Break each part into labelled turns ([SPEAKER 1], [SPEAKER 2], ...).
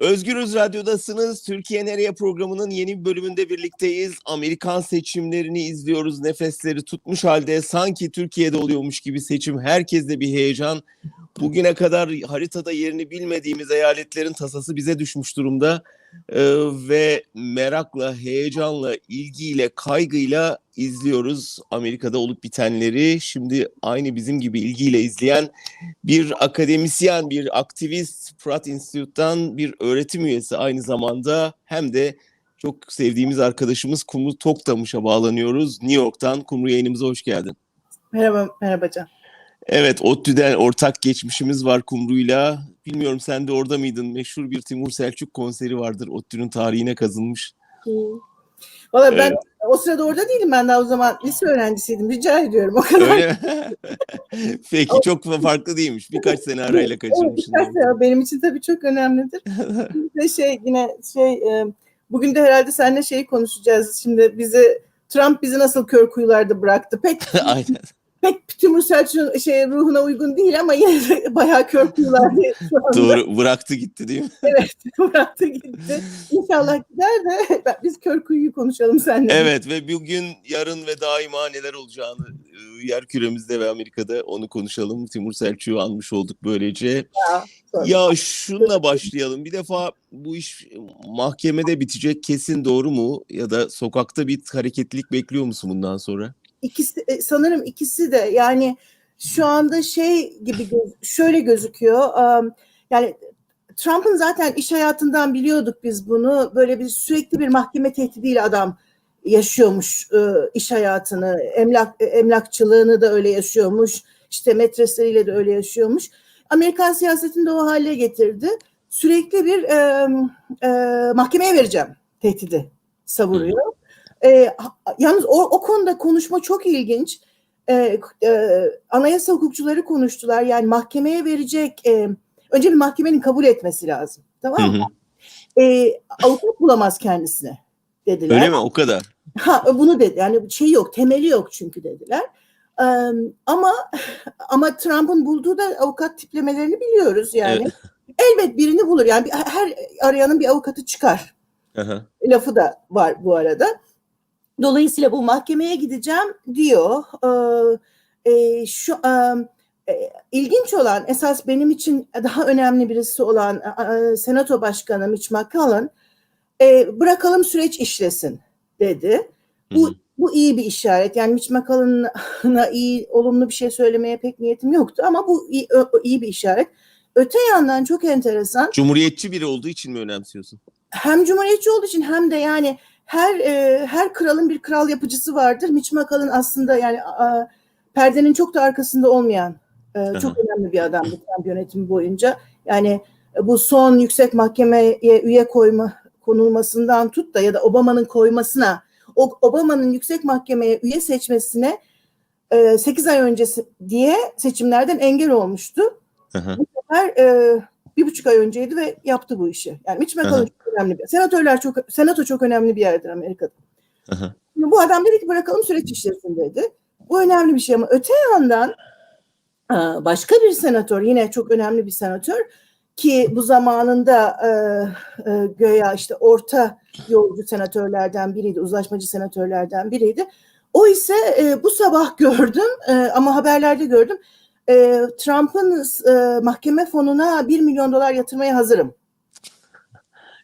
[SPEAKER 1] Özgürüz Radyo'dasınız. Türkiye Nereye programının yeni bir bölümünde birlikteyiz. Amerikan seçimlerini izliyoruz. Nefesleri tutmuş halde sanki Türkiye'de oluyormuş gibi seçim. Herkeste bir heyecan. Bugüne kadar haritada yerini bilmediğimiz eyaletlerin tasası bize düşmüş durumda. Ee, ve merakla, heyecanla, ilgiyle, kaygıyla izliyoruz Amerika'da olup bitenleri. Şimdi aynı bizim gibi ilgiyle izleyen bir akademisyen, bir aktivist Pratt Institute'dan bir öğretim üyesi aynı zamanda hem de çok sevdiğimiz arkadaşımız Kumru Toktamış'a bağlanıyoruz. New York'tan Kumru yayınımıza hoş geldin.
[SPEAKER 2] Merhaba, merhaba Can.
[SPEAKER 1] Evet, ODTÜ'den ortak geçmişimiz var Kumru'yla. Bilmiyorum sen de orada mıydın? Meşhur bir Timur Selçuk konseri vardır. ODTÜ'nün tarihine kazınmış.
[SPEAKER 2] Valla ben
[SPEAKER 1] Evet.
[SPEAKER 2] o sırada orada değilim. Ben daha o zaman lise öğrencisiydim. Rica ediyorum o kadar.
[SPEAKER 1] Öyle? Peki çok farklı değilmiş. Birkaç sene arayla
[SPEAKER 2] Evet,
[SPEAKER 1] kaçırmışsın.
[SPEAKER 2] birkaç sene benim için tabii çok önemlidir. De şey yine şey e, bugün de herhalde seninle şeyi konuşacağız. Şimdi bizi Trump bizi nasıl kör kuyularda bıraktı. Pek
[SPEAKER 1] Aynen.
[SPEAKER 2] Pek Timur Selçuk'un şey ruhuna uygun değil ama yine de bayağı kör kuyularda şu anda.
[SPEAKER 1] Doğru bıraktı gitti değil mi?
[SPEAKER 2] Evet bıraktı gitti. İnşallah gider de biz kör kuyuyu konuşalım seninle.
[SPEAKER 1] Evet ve bugün, yarın ve daima neler olacağını e, yer küremizde ve Amerika'da onu konuşalım. Timur Selçuk'u anmış olduk böylece.
[SPEAKER 2] Sonra.
[SPEAKER 1] Ya şununla başlayalım. Bir defa bu iş mahkemede bitecek kesin doğru mu? Ya da sokakta bir hareketlilik bekliyor musun bundan sonra?
[SPEAKER 2] İkisi e, sanırım ikisi de yani şu anda şey gibi şöyle gözüküyor. Yani Trump'ın zaten iş hayatından biliyorduk biz bunu. Böyle bir sürekli bir mahkeme tehdidiyle adam yaşıyormuş iş hayatını. Emlak e, emlakçılığını da öyle yaşıyormuş. İşte metresleriyle de öyle yaşıyormuş. Amerikan siyasetini de o hale getirdi. Sürekli bir mahkemeye vereceğim tehdidi savuruyor. E, yalnız o, o konuda konuşma çok ilginç. E, e, anayasa hukukçuları konuştular. Yani mahkemeye verecek, e, önce bir mahkemenin kabul etmesi lazım. Tamam mı?
[SPEAKER 1] hı.
[SPEAKER 2] E, avukat bulamaz kendisine dediler.
[SPEAKER 1] Öyle mi? O kadar.
[SPEAKER 2] Ha bunu dedi. Yani şey yok, temeli yok çünkü dediler. Ee, ama ama Trump'ın bulduğu da avukat tiplemelerini biliyoruz yani. Elbet birini bulur. Yani her arayanın bir avukatı çıkar.
[SPEAKER 1] Aha.
[SPEAKER 2] Lafı da var bu arada. Dolayısıyla bu mahkemeye gideceğim diyor. Ee, e, şu e, e, ilginç olan esas benim için daha önemli birisi olan e, e, Senato Başkanı Mitch McConnell e, bırakalım süreç işlesin dedi. Bu bu iyi bir işaret. Yani Mitch McConnell'a iyi olumlu bir şey söylemeye pek niyetim yoktu ama bu iyi, iyi bir işaret. Öte yandan çok enteresan
[SPEAKER 1] Cumhuriyetçi biri olduğu için mi önemsiyorsun?
[SPEAKER 2] hem cumhuriyetçi olduğu için hem de yani her e, her kralın bir kral yapıcısı vardır. Mitch McConnell aslında yani a, perdenin çok da arkasında olmayan e, çok önemli bir adamdı Trump yönetimi boyunca. Yani e, bu son yüksek mahkemeye üye koyma konulmasından tut da ya da Obama'nın koymasına o Obama'nın yüksek mahkemeye üye seçmesine e, 8 ay öncesi diye seçimlerden engel olmuştu
[SPEAKER 1] Aha.
[SPEAKER 2] sefer e, bir buçuk ay önceydi ve yaptı bu işi. Yani Mitch McConnell önemli bir. Senatörler çok, senato çok önemli bir yerdir Amerika'da.
[SPEAKER 1] Aha.
[SPEAKER 2] Şimdi bu adam dedi ki bırakalım süreç işlesin dedi. Bu önemli bir şey ama öte yandan e, başka bir senatör yine çok önemli bir senatör ki bu zamanında e, e, göya işte orta yolcu senatörlerden biriydi, uzlaşmacı senatörlerden biriydi. O ise e, bu sabah gördüm e, ama haberlerde gördüm. E, Trump'ın e, mahkeme fonuna 1 milyon dolar yatırmaya hazırım.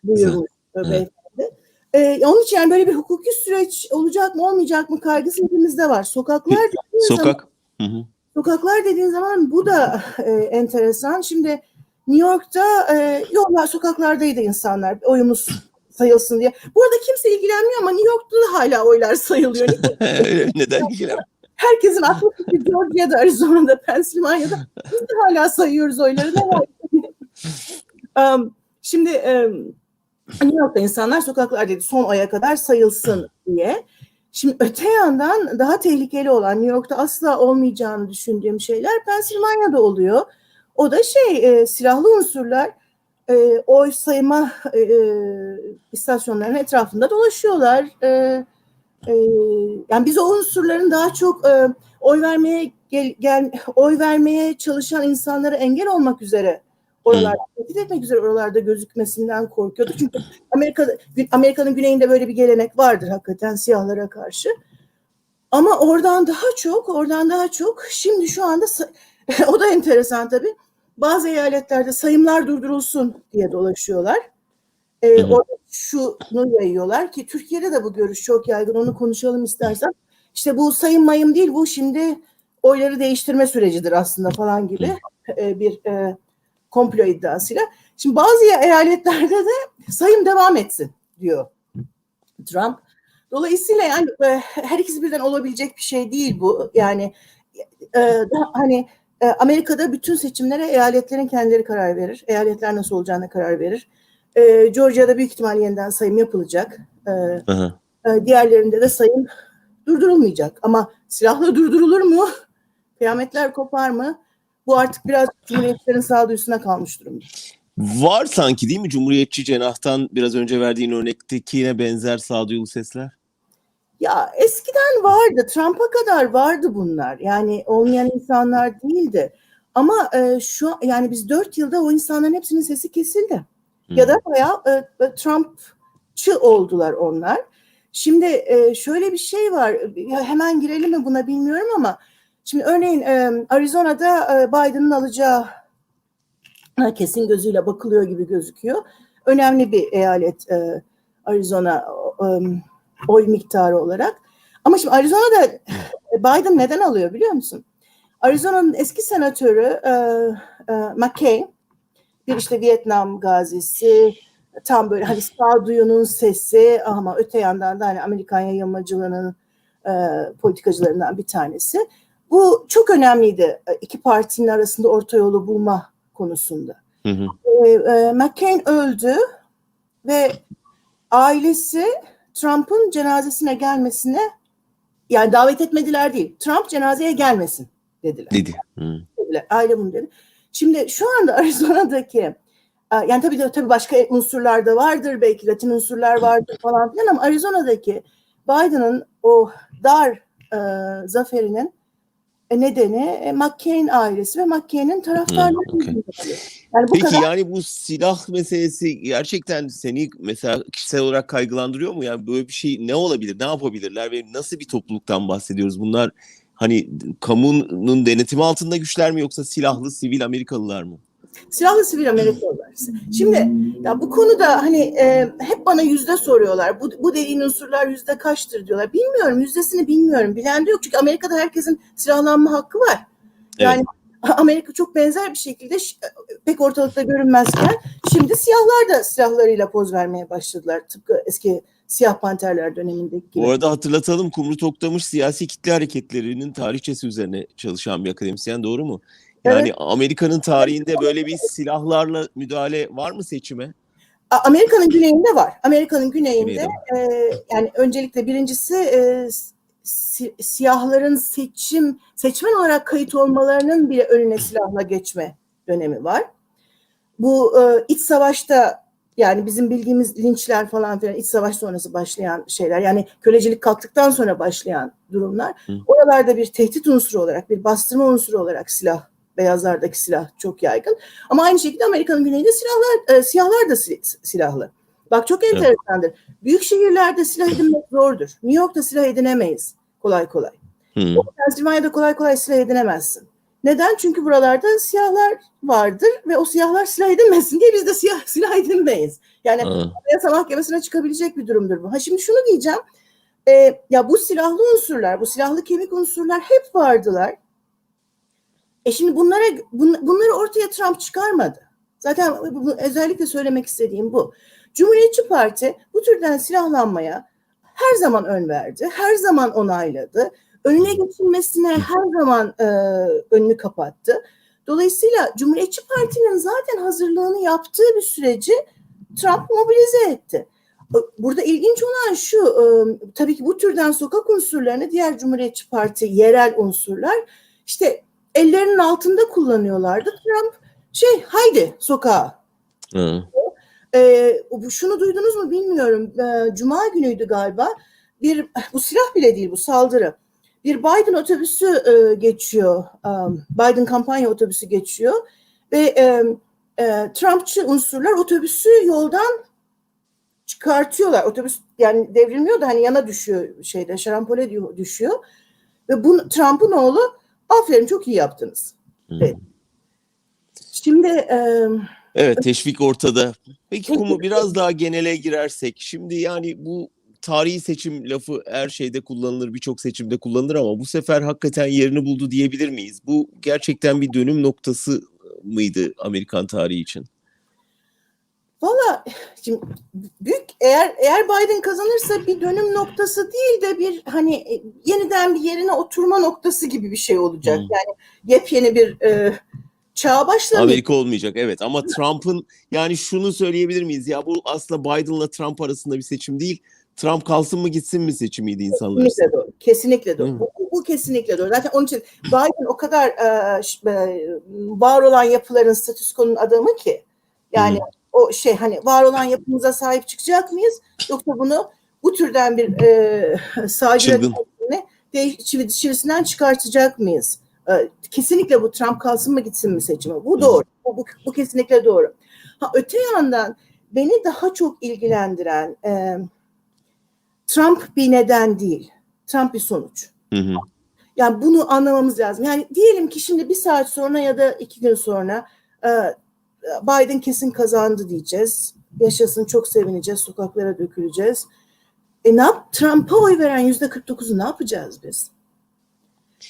[SPEAKER 2] Buyurmuş
[SPEAKER 1] Evet.
[SPEAKER 2] beyefendi. E, onun için yani böyle bir hukuki süreç olacak mı olmayacak mı kaygısı hepimizde var. Sokaklar dediğin zaman-
[SPEAKER 1] Sokak. Hı hı.
[SPEAKER 2] Sokaklar dediğin zaman bu da e, enteresan. Şimdi New York'ta e, yollar sokaklardaydı insanlar oyumuz sayılsın diye. Bu arada kimse ilgilenmiyor ama New York'ta da hala oylar sayılıyor.
[SPEAKER 1] Neden ilgilen?
[SPEAKER 2] Herkesin aklı fikri Georgia'da, Arizona'da, Pennsylvania'da biz de hala sayıyoruz oyları. Ne var? Um, şimdi um, New York'ta insanlar sokaklardaydı son aya kadar sayılsın diye. Şimdi öte yandan daha tehlikeli olan New York'ta asla olmayacağını düşündüğüm şeyler Pennsylvania'da oluyor. O da şey e, silahlı unsurlar e, oy sayma e, e, istasyonlarının etrafında dolaşıyorlar. E, e, yani biz o unsurların daha çok e, oy vermeye gel, gel oy vermeye çalışan insanlara engel olmak üzere Oralarda tehdit etmek üzere oralarda gözükmesinden korkuyordu. Çünkü Amerika Amerika'nın güneyinde böyle bir gelenek vardır hakikaten siyahlara karşı. Ama oradan daha çok, oradan daha çok şimdi şu anda o da enteresan tabii. Bazı eyaletlerde sayımlar durdurulsun diye dolaşıyorlar. Ee, orada şunu yayıyorlar ki Türkiye'de de bu görüş çok yaygın. Onu konuşalım istersen. İşte bu sayım mayım değil bu şimdi oyları değiştirme sürecidir aslında falan gibi e, bir e, komplo iddiasıyla. Şimdi bazı eyaletlerde de sayım devam etsin diyor Trump. Dolayısıyla yani e, her ikisi birden olabilecek bir şey değil bu. Yani e, daha, hani e, Amerika'da bütün seçimlere eyaletlerin kendileri karar verir. Eyaletler nasıl olacağına karar verir. E, Georgia'da büyük ihtimal yeniden sayım yapılacak. E,
[SPEAKER 1] Aha.
[SPEAKER 2] e, diğerlerinde de sayım durdurulmayacak. Ama silahla durdurulur mu? Kıyametler kopar mı? Bu artık biraz cumhuriyetlerin sağduyusuna kalmış durumda.
[SPEAKER 1] Var sanki değil mi Cumhuriyetçi cenahtan biraz önce verdiğin örnektekine benzer sağduyulu sesler?
[SPEAKER 2] Ya eskiden vardı. Trump'a kadar vardı bunlar. Yani olmayan insanlar değildi. Ama e, şu yani biz dört yılda o insanların hepsinin sesi kesildi.
[SPEAKER 1] Hmm.
[SPEAKER 2] Ya da bayağı e, e, Trumpçı oldular onlar. Şimdi e, şöyle bir şey var. Ya hemen girelim mi buna bilmiyorum ama şimdi örneğin Arizona'da Biden'ın alacağı kesin gözüyle bakılıyor gibi gözüküyor. Önemli bir eyalet Arizona oy miktarı olarak. Ama şimdi Arizona'da Biden neden alıyor biliyor musun? Arizona'nın eski senatörü McCain bir işte Vietnam gazisi tam böyle hani sağduyunun sesi ama öte yandan da hani Amerikan yayılmacılığının e, politikacılarından bir tanesi. Bu çok önemliydi e, iki partinin arasında orta yolu bulma konusunda.
[SPEAKER 1] Hı hı.
[SPEAKER 2] E, e, McCain öldü ve ailesi Trump'ın cenazesine gelmesine yani davet etmediler değil. Trump cenazeye gelmesin dediler.
[SPEAKER 1] Dedi. Hı.
[SPEAKER 2] dediler. Aile bunu dedi. Şimdi şu anda Arizona'daki e, yani tabii de tabii başka unsurlar da vardır belki Latin unsurlar vardır falan filan ama Arizona'daki Biden'ın o dar e, zaferinin nedeni e, McCain ailesi ve McCain'in taraftarları.
[SPEAKER 1] Hmm, okay.
[SPEAKER 2] Yani bu
[SPEAKER 1] Peki
[SPEAKER 2] kadar
[SPEAKER 1] yani bu silah meselesi gerçekten seni mesela kişisel olarak kaygılandırıyor mu? Yani böyle bir şey ne olabilir? Ne yapabilirler ve nasıl bir topluluktan bahsediyoruz? Bunlar hani kamunun denetimi altında güçler mi yoksa silahlı sivil Amerikalılar mı?
[SPEAKER 2] Silahlı sivil Amerikalılar. Şimdi ya bu konuda hani e, hep bana yüzde soruyorlar. Bu, bu dediğin unsurlar yüzde kaçtır diyorlar. Bilmiyorum yüzdesini bilmiyorum. Bilen de yok çünkü Amerika'da herkesin silahlanma hakkı var. Yani Amerika çok benzer bir şekilde ş- pek ortalıkta görünmezken şimdi siyahlar da silahlarıyla poz vermeye başladılar. Tıpkı eski siyah panterler dönemindeki gibi.
[SPEAKER 1] Bu arada hatırlatalım Kumru Toktamış siyasi kitle hareketlerinin tarihçesi üzerine çalışan bir akademisyen doğru mu? Yani
[SPEAKER 2] Evet.
[SPEAKER 1] Amerika'nın tarihinde böyle bir silahlarla müdahale var mı seçime?
[SPEAKER 2] Amerika'nın güneyinde var. Amerika'nın güneyinde
[SPEAKER 1] Güneyde.
[SPEAKER 2] e, yani öncelikle birincisi e, si- siyahların seçim seçmen olarak kayıt olmalarının bile önüne silahla geçme dönemi var. Bu e, iç savaşta yani bizim bildiğimiz linçler falan filan iç savaş sonrası başlayan şeyler yani kölecilik kalktıktan sonra başlayan durumlar.
[SPEAKER 1] Hı.
[SPEAKER 2] Oralarda bir tehdit unsuru olarak bir bastırma unsuru olarak silah beyazlardaki silah çok yaygın. Ama aynı şekilde Amerika'nın güneyinde silahlar, e, siyahlar da si- silahlı. Bak çok enteresandır. Büyük şehirlerde silah edinmek zordur. New York'ta silah edinemeyiz kolay kolay.
[SPEAKER 1] Hı.
[SPEAKER 2] Pennsylvania'da kolay kolay silah edinemezsin. Neden? Çünkü buralarda siyahlar vardır ve o siyahlar silah edinmesin diye biz de siyah, silah edinmeyiz. Yani
[SPEAKER 1] Aa,
[SPEAKER 2] Anayasa Mahkemesi'ne çıkabilecek bir durumdur bu. Ha şimdi şunu diyeceğim. Ee, ya bu silahlı unsurlar, bu silahlı kemik unsurlar hep vardılar. E şimdi bunlara bun- bunları ortaya Trump çıkarmadı. Zaten özellikle söylemek istediğim bu. Cumhuriyetçi Parti bu türden silahlanmaya her zaman ön verdi, her zaman onayladı. Önüne geçilmesine her zaman e, önünü kapattı. Dolayısıyla Cumhuriyetçi Parti'nin zaten hazırlığını yaptığı bir süreci Trump mobilize etti. Burada ilginç olan şu, e, tabii ki bu türden sokak unsurlarını diğer Cumhuriyetçi Parti yerel unsurlar işte ellerinin altında kullanıyorlardı. Trump şey haydi sokağa.
[SPEAKER 1] hı.
[SPEAKER 2] E, şunu duydunuz mu bilmiyorum. E, Cuma günüydü galiba. Bir bu silah bile değil bu saldırı. Bir Biden otobüsü e, geçiyor. Um, Biden kampanya otobüsü geçiyor ve e, e, Trumpçı unsurlar otobüsü yoldan çıkartıyorlar. Otobüs yani devrilmiyor da hani yana düşüyor şeyde şarampole düşüyor. Ve bu Trump'ın oğlu aferin çok iyi yaptınız. Evet. Şimdi e,
[SPEAKER 1] Evet teşvik ortada. Peki Kumu biraz daha genele girersek. Şimdi yani bu tarihi seçim lafı her şeyde kullanılır, birçok seçimde kullanılır ama bu sefer hakikaten yerini buldu diyebilir miyiz? Bu gerçekten bir dönüm noktası mıydı Amerikan tarihi için?
[SPEAKER 2] Valla şimdi büyük eğer eğer Biden kazanırsa bir dönüm noktası değil de bir hani e, yeniden bir yerine oturma noktası gibi bir şey olacak.
[SPEAKER 1] Hmm.
[SPEAKER 2] Yani yepyeni bir e, çağa başlamayacak.
[SPEAKER 1] Amerika olmayacak evet ama Trump'ın yani şunu söyleyebilir miyiz? Ya bu aslında Biden'la Trump arasında bir seçim değil. Trump kalsın mı gitsin mi seçimiydi insanlar.
[SPEAKER 2] Kesinlikle doğru. Kesinlikle doğru.
[SPEAKER 1] Hı.
[SPEAKER 2] Bu, bu- kesinlikle doğru. Zaten onun için Biden o kadar e, e, var olan yapıların statüskonun adamı ki yani
[SPEAKER 1] Hı.
[SPEAKER 2] O şey hani var olan yapımıza sahip çıkacak mıyız yoksa bunu bu türden bir e, sağcı çivi, çivisinden çıkartacak mıyız? E, kesinlikle bu Trump kalsın mı gitsin mi seçimi? Bu doğru. Bu, bu, bu kesinlikle doğru. Ha, öte yandan beni daha çok ilgilendiren e, Trump bir neden değil. Trump bir sonuç.
[SPEAKER 1] Hı hı.
[SPEAKER 2] Yani bunu anlamamız lazım. Yani diyelim ki şimdi bir saat sonra ya da iki gün sonra e, Biden kesin kazandı diyeceğiz. Yaşasın çok sevineceğiz, sokaklara döküleceğiz. E ne yap? Trump'a oy veren yüzde 49'u ne yapacağız biz?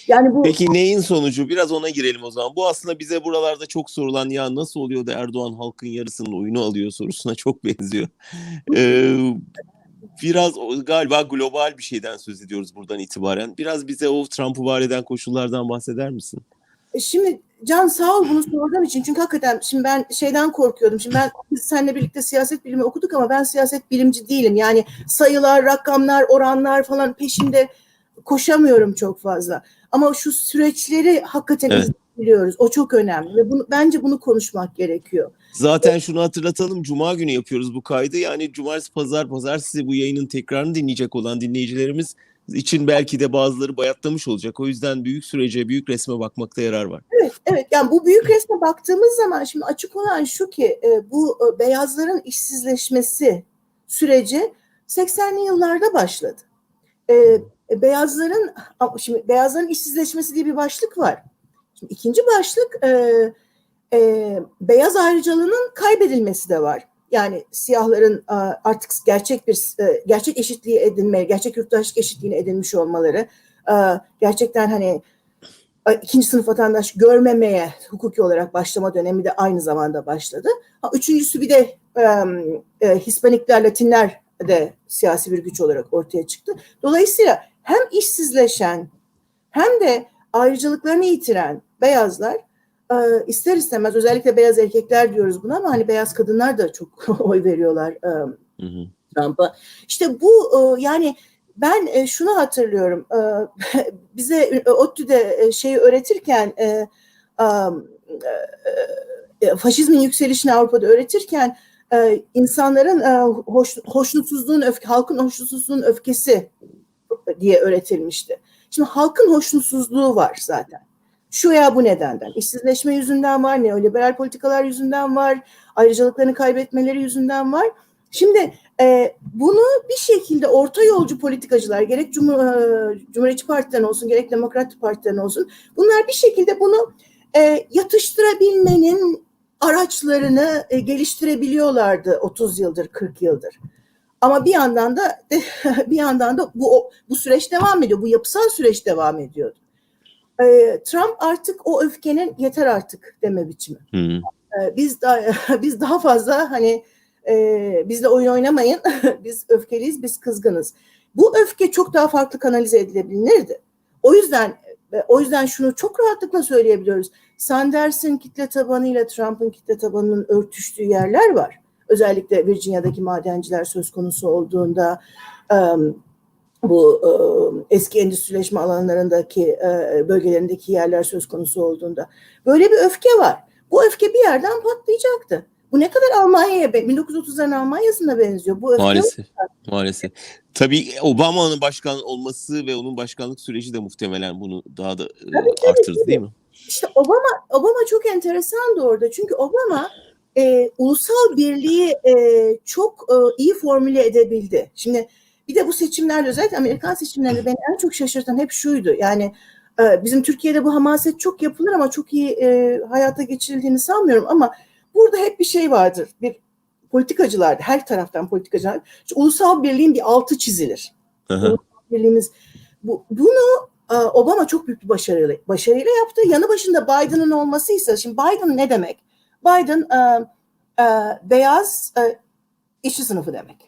[SPEAKER 2] Yani bu
[SPEAKER 1] Peki neyin sonucu? Biraz ona girelim o zaman. Bu aslında bize buralarda çok sorulan ya nasıl oluyor da Erdoğan halkın yarısının oyunu alıyor sorusuna çok benziyor. Ee, biraz galiba global bir şeyden söz ediyoruz buradan itibaren. Biraz bize o Trump'ı var eden koşullardan bahseder misin?
[SPEAKER 2] E Şimdi Can sağ ol bunu sorduğun için. Çünkü hakikaten şimdi ben şeyden korkuyordum. Şimdi ben biz seninle birlikte siyaset bilimi okuduk ama ben siyaset bilimci değilim. Yani sayılar, rakamlar, oranlar falan peşinde koşamıyorum çok fazla. Ama şu süreçleri hakikaten
[SPEAKER 1] Evet.
[SPEAKER 2] biliyoruz. O çok önemli ve bunu, bence bunu konuşmak gerekiyor.
[SPEAKER 1] Zaten şunu hatırlatalım. Cuma günü yapıyoruz bu kaydı. Yani cumartesi, pazar, pazartesi bu yayının tekrarını dinleyecek olan dinleyicilerimiz için belki de bazıları bayatlamış olacak. O yüzden büyük sürece, büyük resme bakmakta yarar var.
[SPEAKER 2] Evet, evet. Yani bu büyük resme baktığımız zaman şimdi açık olan şu ki e, bu e, beyazların işsizleşmesi süreci 80'li yıllarda başladı. E, beyazların şimdi beyazların işsizleşmesi diye bir başlık var. Şimdi ikinci başlık beyaz ayrıcalığının kaybedilmesi de var. Yani siyahların e, artık gerçek bir e, gerçek eşitliği edinme, gerçek yurttaşlık eşitliğini edinmiş olmaları, e, gerçekten hani ikinci sınıf vatandaş görmemeye hukuki olarak başlama dönemi de aynı zamanda başladı. Üçüncüsü bir de Hispanikler, Latinler de siyasi bir güç olarak ortaya çıktı. Dolayısıyla hem işsizleşen hem de ayrıcalıklarını yitiren beyazlar e, ister istemez özellikle beyaz erkekler diyoruz buna ama hani beyaz kadınlar da çok oy veriyorlar e,
[SPEAKER 1] Hı hı.
[SPEAKER 2] Trump'a. İşte bu e, yani ben e, şunu hatırlıyorum. e, Bize ODTÜ'de e, şeyi öğretirken e, e, e, faşizmin yükselişini Avrupa'da öğretirken e, insanların e, hoş, hoşnutsuzluğun, öfke, halkın hoşnutsuzluğun öfkesi diye öğretilmişti. Şimdi halkın hoşnutsuzluğu var zaten. Şu ya bu nedenden. İşsizleşme yüzünden var, neoliberal politikalar yüzünden var, ayrıcalıklarını kaybetmeleri yüzünden var. Şimdi e, bunu bir şekilde orta yolcu politikacılar gerek Cumhur, e, Cumhuriyetçi Parti'den olsun gerek Demokrat Parti'den olsun bunlar bir şekilde bunu e, yatıştırabilmenin araçlarını e, geliştirebiliyorlardı 30 yıldır 40 yıldır. Ama bir yandan da bir yandan da bu bu süreç devam ediyor. Bu yapısal süreç devam ediyordu. E, Trump artık o öfkenin yeter artık deme biçimi.
[SPEAKER 1] Hı hı.
[SPEAKER 2] E, biz daha biz daha fazla hani e, bizle oyun oynamayın. biz öfkeliyiz, biz kızgınız. Bu öfke çok daha farklı kanalize edilebilirdi. O yüzden e, o yüzden şunu çok rahatlıkla söyleyebiliyoruz. Sanders'in kitle tabanıyla Trump'ın kitle tabanının örtüştüğü yerler var. Özellikle Virginia'daki madenciler söz konusu olduğunda bu e, eski endüstrileşme alanlarındaki e, bölgelerindeki yerler söz konusu olduğunda böyle bir öfke var. Bu öfke bir yerden patlayacaktı. Bu ne kadar Almanya'ya, be- 1930'ların Almanya'sına benziyor. Bu öfke
[SPEAKER 1] Maalesef. Maalesef. Tabii Obama'nın başkan olması ve onun başkanlık süreci de muhtemelen bunu daha da e,
[SPEAKER 2] Tabii,
[SPEAKER 1] artırdı
[SPEAKER 2] tabii.
[SPEAKER 1] değil mi?
[SPEAKER 2] İşte Obama Obama çok enteresandı orada. Çünkü Obama e, ulusal birliği e, çok e, iyi formüle edebildi. Şimdi bir de bu seçimlerde özellikle Amerikan seçimlerinde beni en çok şaşırtan hep şuydu. Yani e, bizim Türkiye'de bu hamaset çok yapılır ama çok iyi e, hayata geçirildiğini sanmıyorum ama burada hep bir şey vardır. Bir politikacılarda her taraftan politikacılar işte ulusal birliğin bir altı çizilir.
[SPEAKER 1] Aha.
[SPEAKER 2] Birliğimiz bu, bunu e, Obama çok büyük bir başarıyla, başarıyla yaptı. Yanı başında Biden'ın olmasıysa şimdi Biden ne demek? Biden e, e, beyaz e, işçi sınıfı demek.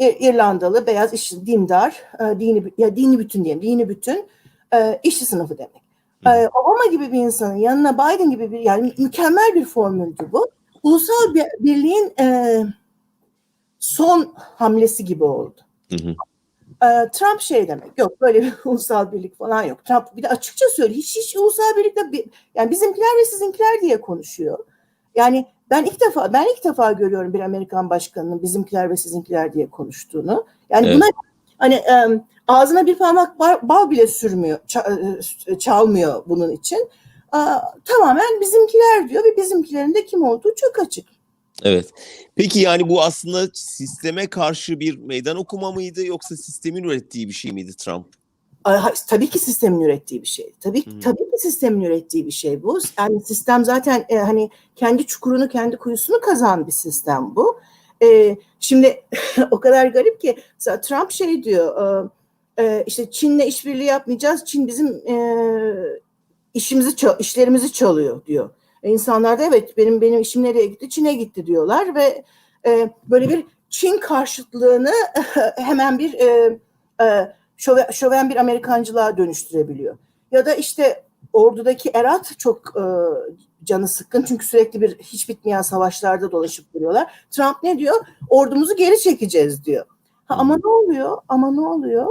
[SPEAKER 2] İr- İrlandalı beyaz işçi dindar e, dini ya dini bütün diyelim dini bütün e, işçi sınıfı demek. E, Obama gibi bir insanın yanına Biden gibi bir yani mükemmel bir formüldü bu. Ulusal bir, birliğin e, son hamlesi gibi oldu.
[SPEAKER 1] Hı hı.
[SPEAKER 2] Ee, Trump şey demek yok böyle bir ulusal birlik falan yok. Trump bir de açıkça söylüyor hiç hiç ulusal birlikte bir, yani bizimkiler ve sizinkiler diye konuşuyor. Yani ben ilk defa ben ilk defa görüyorum bir Amerikan başkanının bizimkiler ve sizinkiler diye konuştuğunu. Yani
[SPEAKER 1] Evet.
[SPEAKER 2] buna hani e, ağzına bir parmak bal, bal bile sürmüyor, ça- çalmıyor bunun için. Tamamen bizimkiler diyor ve bizimkilerin de kim olduğu çok açık.
[SPEAKER 1] Evet. Peki yani bu aslında sisteme karşı bir meydan okuma mıydı yoksa sistemin ürettiği bir şey miydi Trump?
[SPEAKER 2] Tabii ki sistemin ürettiği bir şey. Tabii
[SPEAKER 1] Hı.
[SPEAKER 2] tabii ki sistemin ürettiği bir şey bu. Yani sistem zaten e, hani kendi çukurunu, kendi kuyusunu kazan bir sistem bu. E, şimdi o kadar garip ki Trump şey diyor. e, e, işte Çin'le işbirliği yapmayacağız. Çin bizim e, işimizi işlerimizi çalıyor diyor. E, insanlar da evet benim benim işim nereye gitti? Çin'e gitti diyorlar ve e, böyle bir Çin karşıtlığını hemen bir e, e, şöven, şöven bir Amerikancılığa dönüştürebiliyor. Ya da işte ordudaki Erat çok e, canı sıkkın çünkü sürekli bir hiç bitmeyen savaşlarda dolaşıp duruyorlar. Trump ne diyor? Ordumuzu geri çekeceğiz diyor. Ha, ama ne oluyor? Ama ne oluyor?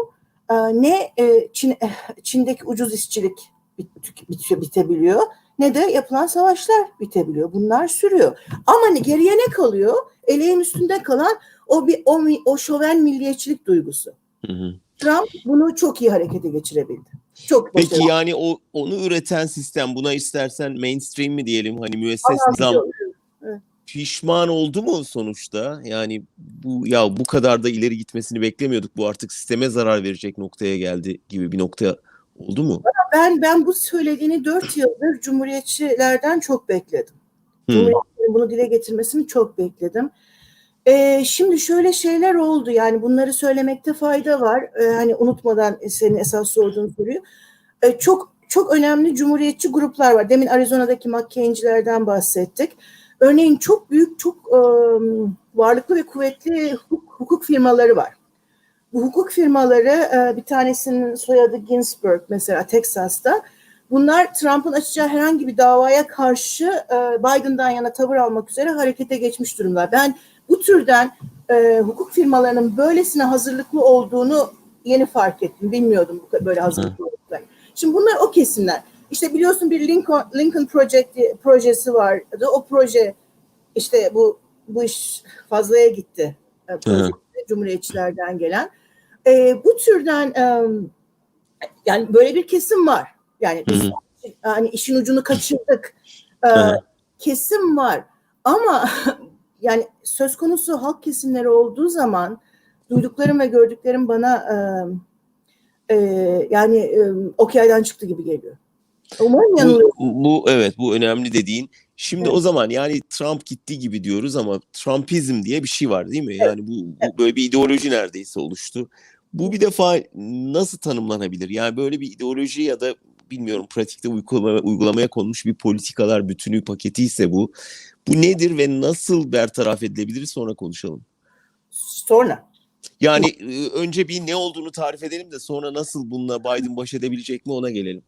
[SPEAKER 2] E, ne e, Çin, eh, Çin'deki ucuz işçilik bit, bitiyor, bitebiliyor ne de yapılan savaşlar bitebiliyor. Bunlar sürüyor. Ama ne, geriye ne kalıyor? Eleğin üstünde kalan o bir o, o şoven milliyetçilik duygusu.
[SPEAKER 1] Hı hı.
[SPEAKER 2] Trump bunu çok iyi harekete geçirebildi. Çok
[SPEAKER 1] Peki
[SPEAKER 2] başarılı.
[SPEAKER 1] yani o onu üreten sistem buna istersen mainstream mi diyelim hani müesses nizam pişman oldu mu sonuçta? Yani bu ya bu kadar da ileri gitmesini beklemiyorduk. Bu artık sisteme zarar verecek noktaya geldi gibi bir nokta oldu mu?
[SPEAKER 2] Ben ben bu söylediğini dört yıldır cumhuriyetçilerden çok bekledim.
[SPEAKER 1] Hı.
[SPEAKER 2] Cumhuriyetçilerin bunu dile getirmesini çok bekledim. Ee, şimdi şöyle şeyler oldu yani bunları söylemekte fayda var. Ee, hani unutmadan senin esas sorduğun soruyu. Ee, çok çok önemli cumhuriyetçi gruplar var. Demin Arizona'daki McCain'cilerden bahsettik. Örneğin çok büyük, çok e, varlıklı ve kuvvetli hukuk, hukuk firmaları var. Bu hukuk firmaları e, bir tanesinin soyadı Ginsburg mesela Texas'ta. Bunlar Trump'ın açacağı herhangi bir davaya karşı e, Biden'dan yana tavır almak üzere harekete geçmiş durumlar. Ben bu türden e, hukuk firmalarının böylesine hazırlıklı olduğunu yeni fark ettim. Bilmiyordum bu böyle hazırlıklı olduklarını. Şimdi bunlar o kesimler. İşte biliyorsun bir Lincoln, Lincoln Project diye- projesi vardı. O proje işte bu bu iş fazlaya gitti. E, proje, Cumhuriyetçilerden gelen. E, bu türden e, yani böyle bir kesim var. Yani biz
[SPEAKER 1] Hı
[SPEAKER 2] hani işin ucunu kaçırdık. E, kesim var. Ama yani söz konusu halk kesimleri olduğu zaman duyduklarım ve gördüklerim bana e, e, yani e, okeyden çıktı gibi geliyor. Umarım
[SPEAKER 1] Bu,
[SPEAKER 2] yanılıyor.
[SPEAKER 1] bu evet bu önemli dediğin. Şimdi
[SPEAKER 2] Evet.
[SPEAKER 1] o zaman yani Trump gitti gibi diyoruz ama Trumpizm diye bir şey var değil mi? Yani bu, bu böyle bir ideoloji neredeyse oluştu. Bu bir defa nasıl tanımlanabilir? Yani böyle bir ideoloji ya da bilmiyorum pratikte uygulamaya, uygulamaya konmuş bir politikalar bütünü paketi ise bu. Bu nedir ve nasıl bertaraf edilebilir sonra konuşalım.
[SPEAKER 2] Sonra.
[SPEAKER 1] Yani e, önce bir ne olduğunu tarif edelim de sonra nasıl bununla Biden baş edebilecek mi ona gelelim.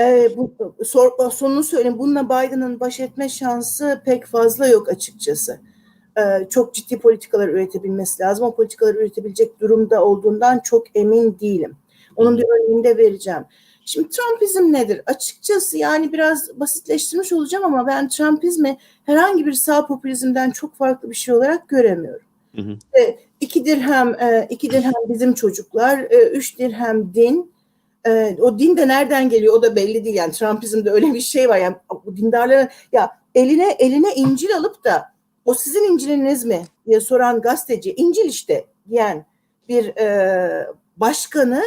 [SPEAKER 2] Ee, bu, sor, sonunu söyleyeyim. Bununla Biden'ın baş etme şansı pek fazla yok açıkçası. Ee, çok ciddi politikalar üretebilmesi lazım. O politikaları üretebilecek durumda olduğundan çok emin değilim. Onun bir örneğini de vereceğim. Şimdi Trumpizm nedir? Açıkçası yani biraz basitleştirmiş olacağım ama ben Trumpizmi herhangi bir sağ popülizmden çok farklı bir şey olarak göremiyorum.
[SPEAKER 1] Hı hı.
[SPEAKER 2] E, iki dirhem, e, iki dirhem bizim çocuklar, e, üç dirhem din. E, o din de nereden geliyor o da belli değil. Yani Trumpizmde öyle bir şey var. Yani bu dindarların ya eline eline İncil alıp da o sizin İncil'iniz mi diye soran gazeteci İncil işte diyen bir e, başkanı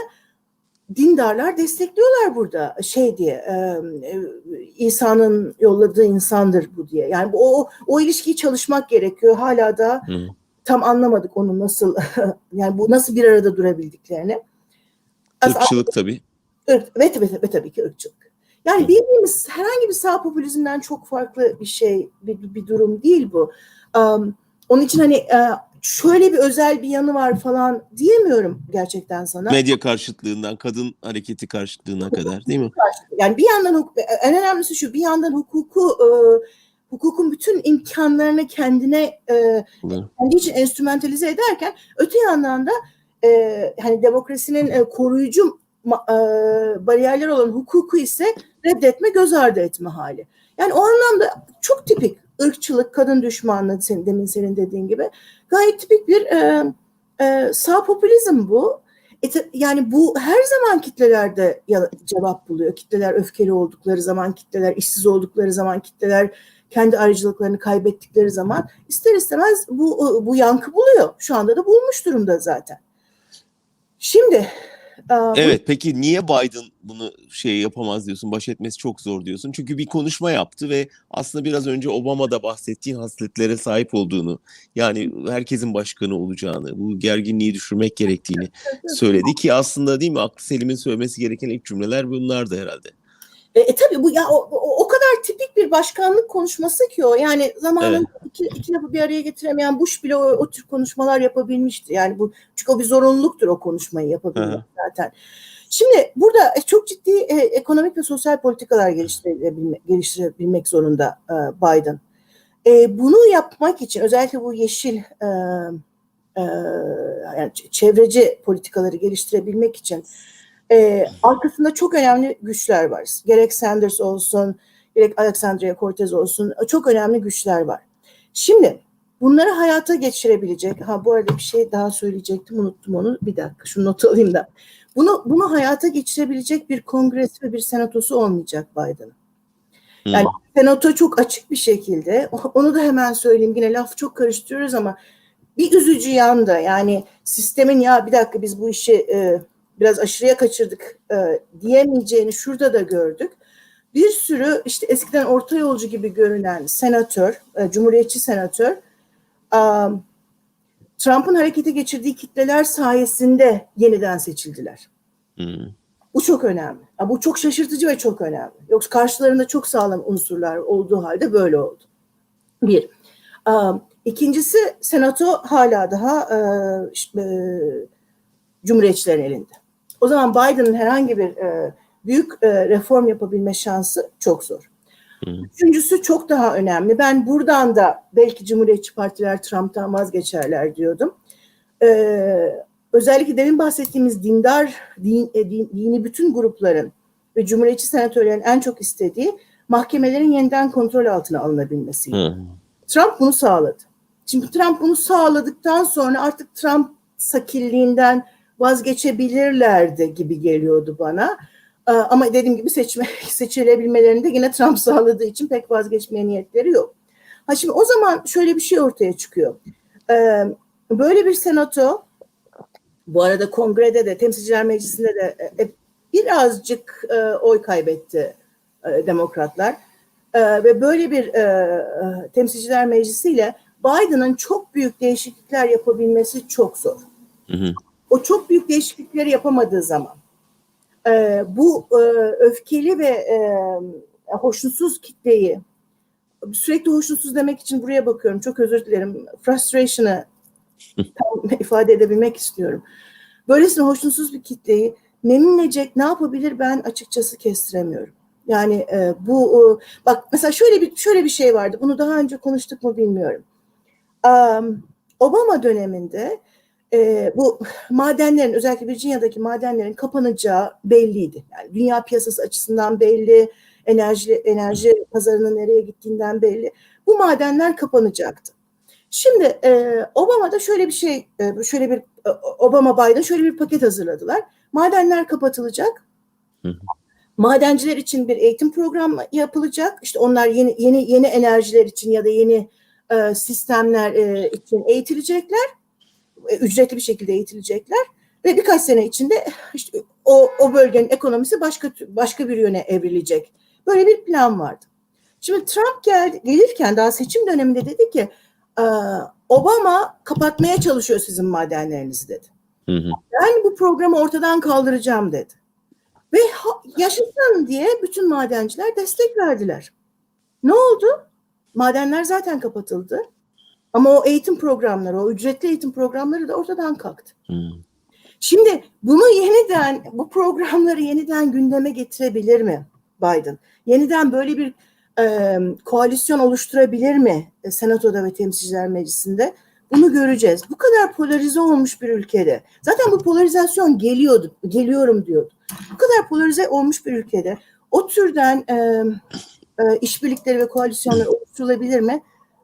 [SPEAKER 2] dindarlar destekliyorlar burada şey diye e, İsa'nın yolladığı insandır bu diye. Yani o o ilişkiyi çalışmak gerekiyor. Hala da
[SPEAKER 1] Hı.
[SPEAKER 2] tam anlamadık onun nasıl yani bu nasıl bir arada durabildiklerini.
[SPEAKER 1] Irkçılık tabii.
[SPEAKER 2] Irk, ve, ve, ve tabii ki ırkçılık. Yani
[SPEAKER 1] Hı.
[SPEAKER 2] bildiğimiz herhangi bir sağ popülizmden çok farklı bir şey, bir, bir durum değil bu. Um, onun için hani e, şöyle bir özel bir yanı var falan diyemiyorum gerçekten sana.
[SPEAKER 1] Medya karşıtlığından kadın hareketi karşıtlığına kadar değil mi?
[SPEAKER 2] Yani bir yandan hukuk, en önemlisi şu, bir yandan hukuku, e, hukukun bütün imkanlarını kendine e, kendi için enstrümantalize ederken öte yandan da e, hani demokrasinin e, koruyucu e, bariyerler olan hukuku ise reddetme, göz ardı etme hali. Yani o anlamda çok tipik ırkçılık, kadın düşmanlığı senin, demin senin dediğin gibi gayet tipik bir e, e, sağ popülizm bu. E, yani bu her zaman kitlelerde cevap buluyor. Kitleler öfkeli oldukları zaman, kitleler işsiz oldukları zaman, kitleler kendi ayrıcalıklarını kaybettikleri zaman ister istemez bu bu yankı buluyor. Şu anda da bulmuş durumda zaten. Şimdi
[SPEAKER 1] Evet peki niye Biden bunu şey yapamaz diyorsun, baş etmesi çok zor diyorsun? Çünkü bir konuşma yaptı ve aslında biraz önce Obama'da bahsettiğin hasletlere sahip olduğunu, yani herkesin başkanı olacağını, bu gerginliği düşürmek gerektiğini söyledi ki aslında değil mi aklı Selim'in söylemesi gereken ilk cümleler bunlardı herhalde.
[SPEAKER 2] E, e tabii bu ya o, o, o kadar tipik bir başkanlık konuşması ki o. Yani zamanın iki, iki lafı bir araya getiremeyen Bush bile o, o tür konuşmalar yapabilmişti. Yani bu çünkü o bir zorunluluktur o konuşmayı yapabilmek zaten. Şimdi burada e, çok ciddi e, ekonomik ve sosyal politikalar geliştirebilmek, geliştirebilmek zorunda e, Biden. E, bunu yapmak için özellikle bu yeşil e, e, yani çevreci politikaları geliştirebilmek için e, arkasında çok önemli güçler var. Gerek Sanders olsun, gerek Alexandria Cortez olsun çok önemli güçler var. Şimdi bunları hayata geçirebilecek, ha bu arada bir şey daha söyleyecektim unuttum onu bir dakika şu notu alayım da. Bunu, bunu hayata geçirebilecek bir kongresi ve bir senatosu olmayacak Biden'ın.
[SPEAKER 1] Hı.
[SPEAKER 2] Yani senato çok açık bir şekilde, onu da hemen söyleyeyim yine laf çok karıştırıyoruz ama bir üzücü yan da yani sistemin ya bir dakika biz bu işi e, biraz aşırıya kaçırdık e, diyemeyeceğini şurada da gördük. Bir sürü işte eskiden orta yolcu gibi görünen senatör, e, cumhuriyetçi senatör um, Trump'ın harekete geçirdiği kitleler sayesinde yeniden seçildiler.
[SPEAKER 1] Hı.
[SPEAKER 2] Bu çok önemli. Bu çok şaşırtıcı ve çok önemli. Yoksa karşılarında çok sağlam unsurlar olduğu halde böyle oldu. Bir. Um, İkincisi senato hala daha e, e, cumhuriyetçilerin elinde. O zaman Biden'ın herhangi bir e, büyük e, reform yapabilme şansı çok zor.
[SPEAKER 1] Hı.
[SPEAKER 2] Üçüncüsü çok daha önemli. Ben buradan da belki Cumhuriyetçi partiler Trump'tan vazgeçerler diyordum. Ee, özellikle demin bahsettiğimiz dindar, din, e, din- dini bütün grupların ve Cumhuriyetçi senatörlerin en çok istediği mahkemelerin yeniden kontrol altına alınabilmesiydi.
[SPEAKER 1] Hı.
[SPEAKER 2] Trump bunu sağladı. Şimdi Trump bunu sağladıktan sonra artık Trump sakilliğinden vazgeçebilirlerdi gibi geliyordu bana. Ee, Ama dediğim gibi seçme, seçilebilmelerini yine Trump sağladığı için pek vazgeçmeye niyetleri yok. Ha şimdi o zaman şöyle bir şey ortaya çıkıyor. Ee, Böyle bir senato, bu arada kongrede de, temsilciler meclisinde de e, e, birazcık e, oy kaybetti demokratlar. E, Ve böyle bir temsilciler meclisiyle Biden'ın çok büyük değişiklikler yapabilmesi çok zor.
[SPEAKER 1] Hı hı.
[SPEAKER 2] O çok büyük değişiklikleri yapamadığı zaman e, bu e, öfkeli ve e, hoşnutsuz kitleyi sürekli hoşnutsuz demek için buraya bakıyorum. Çok özür dilerim. Frustration'ı tam ifade edebilmek istiyorum. Böylesine hoşnutsuz bir kitleyi memnun edecek ne yapabilir ben açıkçası kestiremiyorum. Yani e, bu e, bak mesela şöyle bir şöyle bir şey vardı. Bunu daha önce konuştuk mu bilmiyorum. Um, Obama döneminde e, bu madenlerin özellikle Virginia'daki madenlerin kapanacağı belliydi. Yani dünya piyasası açısından belli, enerji enerji pazarının nereye gittiğinden belli. Bu madenler kapanacaktı. Şimdi e, Obama'da şöyle bir şey, e, şöyle bir e, Obama Biden şöyle bir paket hazırladılar. Madenler kapatılacak.
[SPEAKER 1] Hı hı.
[SPEAKER 2] Madenciler için bir eğitim programı yapılacak. İşte onlar yeni yeni yeni enerjiler için ya da yeni e, sistemler e, için eğitilecekler. E, ücretli bir şekilde eğitilecekler ve birkaç sene içinde işte o o bölgenin ekonomisi başka başka bir yöne evrilecek. Böyle bir plan vardı. Şimdi Trump gel, gelirken daha seçim döneminde dedi ki "Ee, Obama kapatmaya çalışıyor sizin madenlerinizi dedi.
[SPEAKER 1] Hı hı.
[SPEAKER 2] Ben bu programı ortadan kaldıracağım dedi. Ve yaşasın diye bütün madenciler destek verdiler. Ne oldu? Madenler zaten kapatıldı. Ama o eğitim programları, o ücretli eğitim programları da ortadan kalktı.
[SPEAKER 1] Hı.
[SPEAKER 2] Şimdi bunu yeniden, bu programları yeniden gündeme getirebilir mi Biden? Yeniden böyle bir e, koalisyon oluşturabilir mi e, Senato'da ve Temsilciler Meclisi'nde? Bunu göreceğiz. Bu kadar polarize olmuş bir ülkede. Zaten bu polarizasyon geliyordu, geliyorum diyordu. Bu kadar polarize olmuş bir ülkede o türden e, e, işbirlikleri ve koalisyonlar oluşturulabilir mi?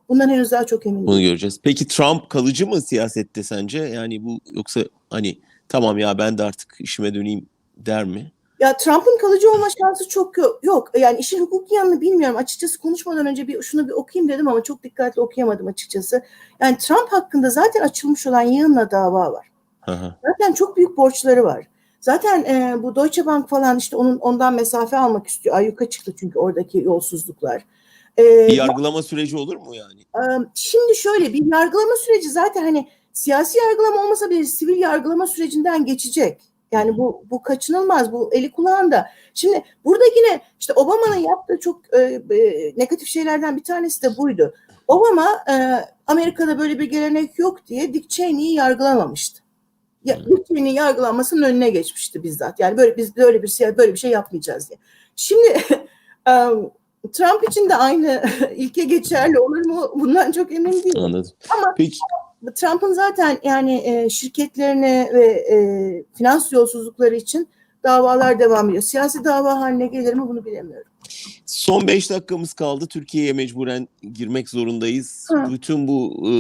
[SPEAKER 2] Bundan henüz daha çok emin
[SPEAKER 1] Bunu
[SPEAKER 2] değilim.
[SPEAKER 1] göreceğiz. Peki Trump kalıcı mı siyasette sence? Yani bu yoksa hani tamam ya ben de artık işime döneyim der mi?
[SPEAKER 2] Ya Trump'ın kalıcı olma şansı çok yo- yok. Yani işin hukuki yanını bilmiyorum. Açıkçası konuşmadan önce bir şunu bir okuyayım dedim ama çok dikkatli okuyamadım açıkçası. Yani Trump hakkında zaten açılmış olan yığınla dava var.
[SPEAKER 1] Hı.
[SPEAKER 2] Zaten çok büyük borçları var. Zaten e, bu Deutsche Bank falan işte onun ondan mesafe almak istiyor. Ayyuka çıktı çünkü oradaki yolsuzluklar. E,
[SPEAKER 1] Bir yargılama süreci olur mu yani?
[SPEAKER 2] şimdi şöyle bir yargılama süreci zaten hani siyasi yargılama olmasa bile sivil yargılama sürecinden geçecek. Yani bu bu kaçınılmaz, bu eli kulağında. Şimdi burada yine işte Obama'nın yaptığı çok e, e, negatif şeylerden bir tanesi de buydu. Obama e, Amerika'da böyle bir gelenek yok diye Dick Cheney'i yargılamamıştı. Ya, Dick Cheney'in yargılanmasının önüne geçmişti bizzat. Yani böyle biz böyle bir şey böyle bir şey yapmayacağız diye. Şimdi e, Trump için de aynı ilke geçerli olur mu? Bundan çok emin değilim.
[SPEAKER 1] Anladım.
[SPEAKER 2] Ama
[SPEAKER 1] Peki
[SPEAKER 2] Trump'ın zaten yani e, şirketlerine ve e, finans yolsuzlukları için davalar devam ediyor. Siyasi dava haline gelir mi bunu bilemiyorum.
[SPEAKER 1] son 5 dakikamız kaldı. Türkiye'ye mecburen girmek zorundayız.
[SPEAKER 2] Hı.
[SPEAKER 1] Bütün bu e,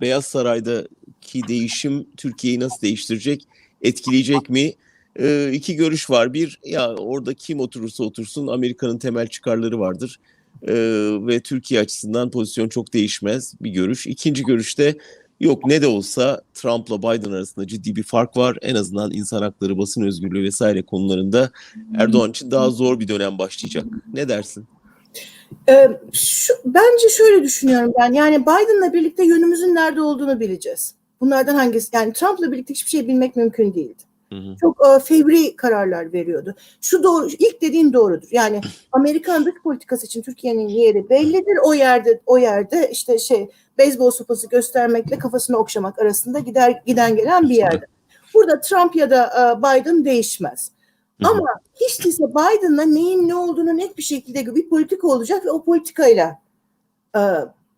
[SPEAKER 1] Beyaz Saray'daki değişim Türkiye'yi nasıl değiştirecek? Etkileyecek mi? E, iki görüş var. Bir ya orada kim oturursa otursun Amerika'nın temel çıkarları vardır. E, ve Türkiye açısından pozisyon çok değişmez bir görüş. İkinci görüşte yok ne de olsa Trump'la Biden arasında ciddi bir fark var. En azından insan hakları, basın özgürlüğü vesaire konularında Erdoğan için daha zor bir dönem başlayacak. Ne dersin?
[SPEAKER 2] E, şu, bence şöyle düşünüyorum ben. Yani Biden'la birlikte yönümüzün nerede olduğunu bileceğiz. Bunlardan hangisi? Yani Trump'la birlikte hiçbir şey bilmek mümkün değildi.
[SPEAKER 1] Hı hı.
[SPEAKER 2] çok e, fevri kararlar veriyordu. Şu doğru, ilk dediğin doğrudur. Yani Amerikan dış politikası için Türkiye'nin yeri bellidir. O yerde o yerde işte şey beyzbol sopası göstermekle kafasını okşamak arasında gider giden gelen bir yerde. Burada Trump ya da e, Biden değişmez.
[SPEAKER 1] Hı hı.
[SPEAKER 2] Ama hiç değilse Biden'la neyin ne olduğunu net bir şekilde bir politika olacak ve o politikayla e,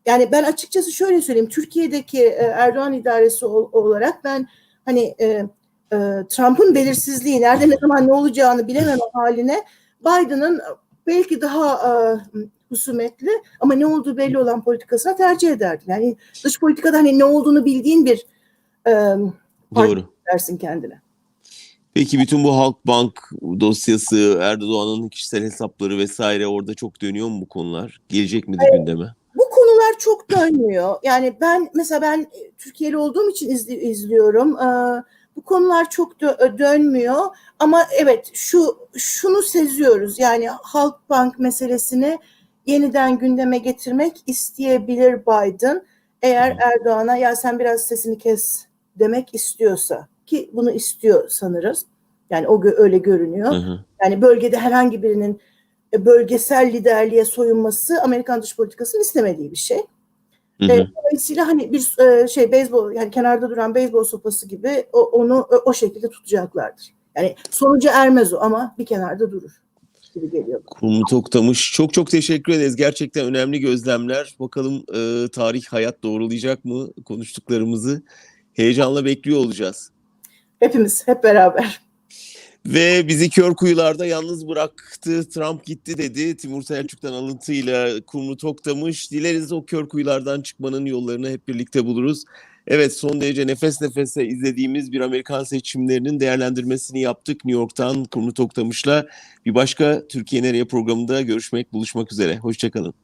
[SPEAKER 2] yani ben açıkçası şöyle söyleyeyim Türkiye'deki e, Erdoğan idaresi ol- olarak ben hani e, e, Trump'ın belirsizliği, nerede ne zaman ne olacağını bilememe haline Biden'ın belki daha e, husumetli ama ne olduğu belli olan politikasına tercih ederdim. Yani dış politikada hani ne olduğunu bildiğin bir e,
[SPEAKER 1] Doğru.
[SPEAKER 2] dersin kendine.
[SPEAKER 1] Peki bütün bu Halkbank dosyası, Erdoğan'ın kişisel hesapları vesaire orada çok dönüyor mu bu konular? Gelecek midir gündeme?
[SPEAKER 2] Bu konular çok dönmüyor. Yani ben mesela ben Türkiye'li olduğum için izli- izliyorum. Ee, bu konular çok dö- dönmüyor. Ama evet şu şunu seziyoruz. Yani Halkbank meselesini yeniden gündeme getirmek isteyebilir Biden. Eğer Erdoğan'a ya sen biraz sesini kes demek istiyorsa ki bunu istiyor sanırız. Yani o gö- öyle görünüyor.
[SPEAKER 1] Hı hı.
[SPEAKER 2] Yani bölgede herhangi birinin e, bölgesel liderliğe soyunması Amerikan dış politikasının istemediği bir şey.
[SPEAKER 1] Hı
[SPEAKER 2] E,
[SPEAKER 1] hı.
[SPEAKER 2] Dolayısıyla hani bir e, şey beyzbol yani kenarda duran beyzbol sopası gibi o- onu o, o şekilde tutacaklardır. Yani sonuca ermez o ama bir kenarda durur gibi geliyor.
[SPEAKER 1] Kurmu Toktamış. Çok çok teşekkür ederiz. Gerçekten önemli gözlemler. Bakalım e, tarih hayat doğrulayacak mı konuştuklarımızı? Heyecanla bekliyor olacağız.
[SPEAKER 2] Hepimiz hep beraber.
[SPEAKER 1] Ve bizi kör kuyularda yalnız bıraktı, Trump gitti dedi. Timur Selçuk'tan alıntıyla Kumru Toktamış. Dileriz o kör kuyulardan çıkmanın yollarını hep birlikte buluruz. Evet son derece nefes nefese izlediğimiz bir Amerikan seçimlerinin değerlendirmesini yaptık New York'tan Kumru Toktamış'la. Bir başka Türkiye Nereye programında görüşmek, buluşmak üzere. Hoşçakalın.